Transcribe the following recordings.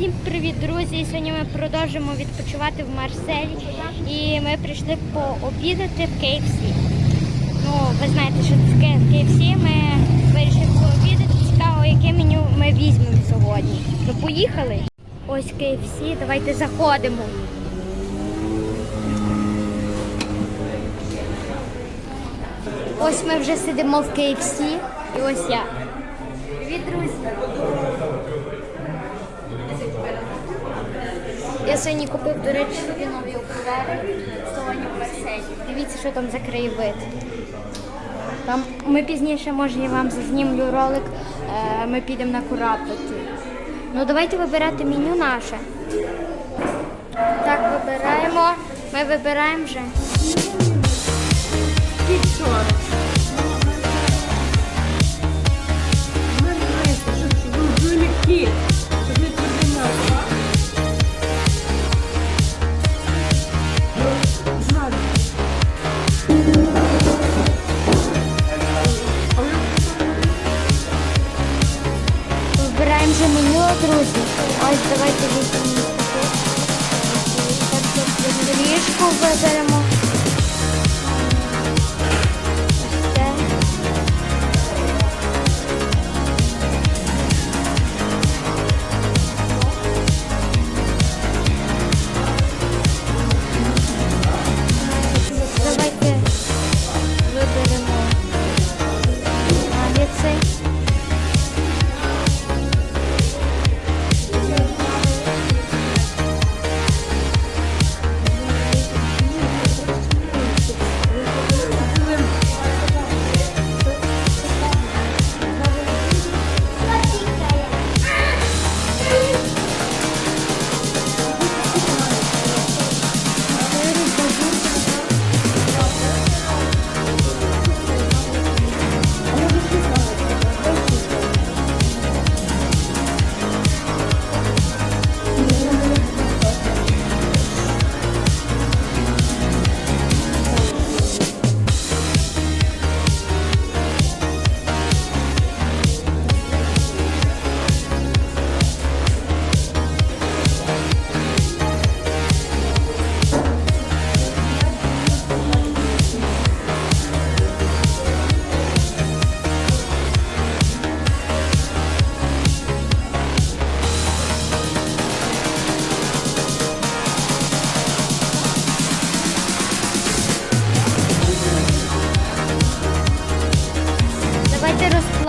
Всім привіт, друзі! Сьогодні ми продовжимо відпочивати в Марселі. І ми прийшли пообідати в KFC. Ну, ви знаєте, що таке KFC. Ми вирішили пообідати. Цікаво, яке меню ми візьмемо сьогодні. Ну, поїхали. Ось KFC, давайте заходимо. Ось ми вже сидимо в KFC. І ось я. Привіт, друзі! Я сьогодні купив, до речі, собі нові окуляри в салоні в Дивіться, що там за краєвид. Там ми пізніше, може, я вам зазнімлю ролик, е, ми підемо на кураптики. Ну, давайте вибирати меню наше. Так, вибираємо. Ми вибираємо вже. Вибираємо Ось давайте візьмемо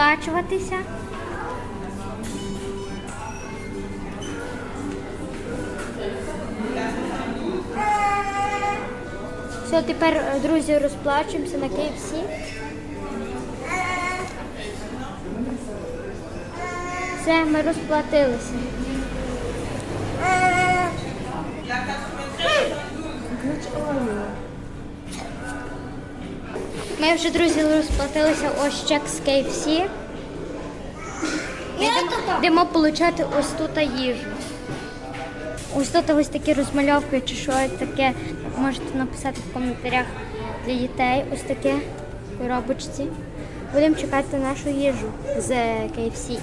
розплачуватися. Все, тепер, е, друзі, розплачуємося на KFC. Все, ми розплатилися. Ми вже, друзі, розплатилися ось чек з KFC. Йдемо, йдемо получати ось тут їжу. Ось тут ось такі розмальовки чи що таке. Можете написати в коментарях для дітей. Ось таке коробочці. Будемо чекати нашу їжу з KFC.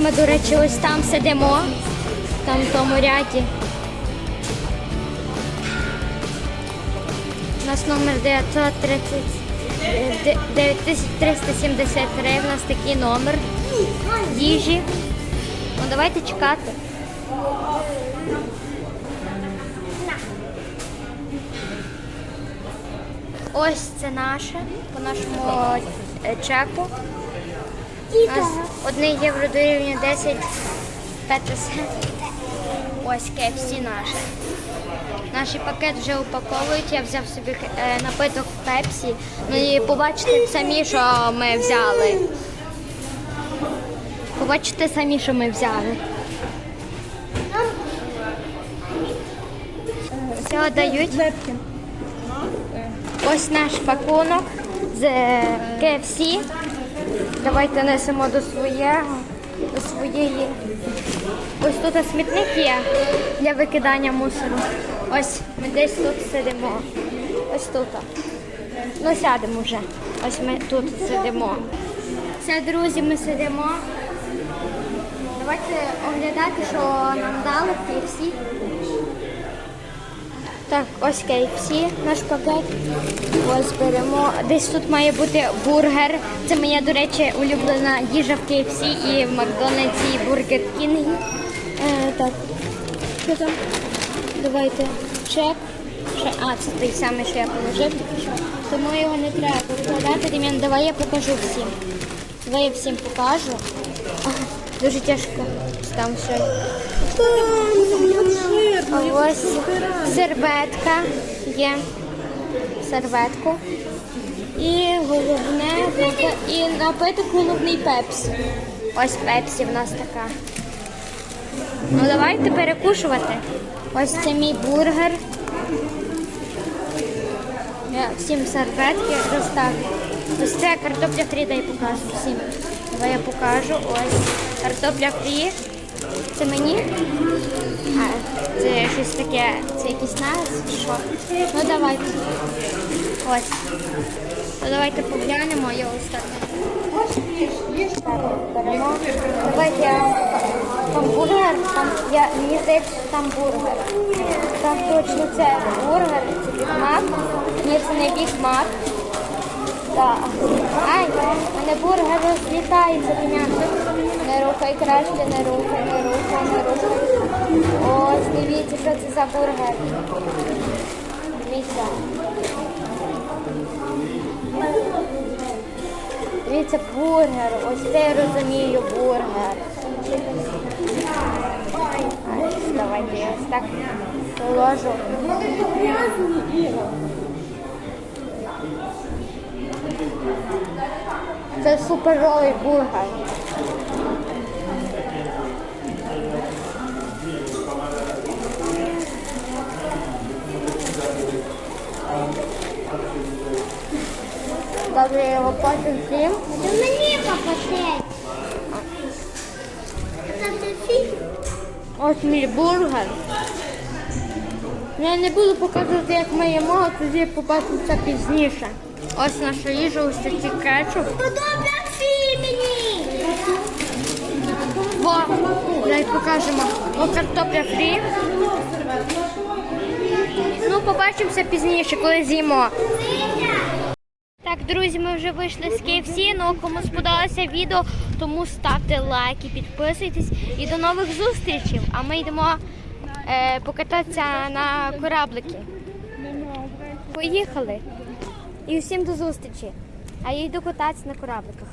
Ми, до речі, ось там сидимо, там в тому ряді. У нас номер 930, е, 9373, у нас такий номер їжі. Ну давайте чекати. Ось це наше по нашому е, чеку. 1 євро дорівнює 10 петросен. Ось KFC наше. Наш пакет вже упаковують. Я взяв собі е, напиток Пепсі. Ну і побачите самі, що ми взяли. Побачите самі, що ми взяли. Все дають. Ось наш пакунок з е, KFC. Давайте несемо до своєго, до своєї Ось тут смітник є для викидання мусору. Ось ми десь тут сидимо. Ось тут. Ну, сядемо вже. Ось ми тут сидимо. Все, друзі, ми сидимо. Давайте оглядати, що нам дали в KFC. Так, ось KFC, наш пакет. Ось беремо. Десь тут має бути бургер. Це моя, до речі, улюблена їжа в KFC і в Макдональдсі, і Бургер Кінгі. Е, так, що там? Давайте чек. А, це той самий, що я положив. Тому його не треба викладати. Дем'ян, давай я покажу всім. Давай я всім покажу. Дуже тяжко. Там все. Ось серветка є. Серветку. І головне і напиток головний пепс. Ось пепсі в нас така. Ну давайте перекушувати. Ось це мій бургер. Я всім серветки розставлю. Ось це картопля фрі, дай покажу всім. Давай я покажу. Ось картопля фрі. Це мені? А, це щось таке, це якийсь нас, що? Ну давайте. Ось. Ну давайте поглянемо, я ось так. Давайте я. Там бургер, там, я, мені здається, що там бургер. Там точно це бургер, це бігмак. Ні, це не бігмак. Так. Ай, мене бургер розлітається, пеняшок. Не рухай краще, не рухай, не рухай, не рухай. Ось, дивіться, що це за бургер. Дивіться. Дивіться, бургер. Ось це я розумію бургер. Ай, Давайте я ось так положу. Це суперовий бургер. Добре, його потім з'їм. До мені попадеть. Це. Ось мій бургер. Я не буду показувати, як ми їмо, тоді побачимося пізніше. Ось наша їжа, ось такий кетчуп. Подобно фільмі. Во, дай покажемо. О, картопля фрі. Ну, побачимося пізніше, коли з'їмо. Друзі, ми вже вийшли з KFC, ну кому сподобалося відео, тому ставте лайки, підписуйтесь і до нових зустрічей. А ми йдемо е, покататися на кораблики. Поїхали. І всім до зустрічі. А я йду кататися на корабликах.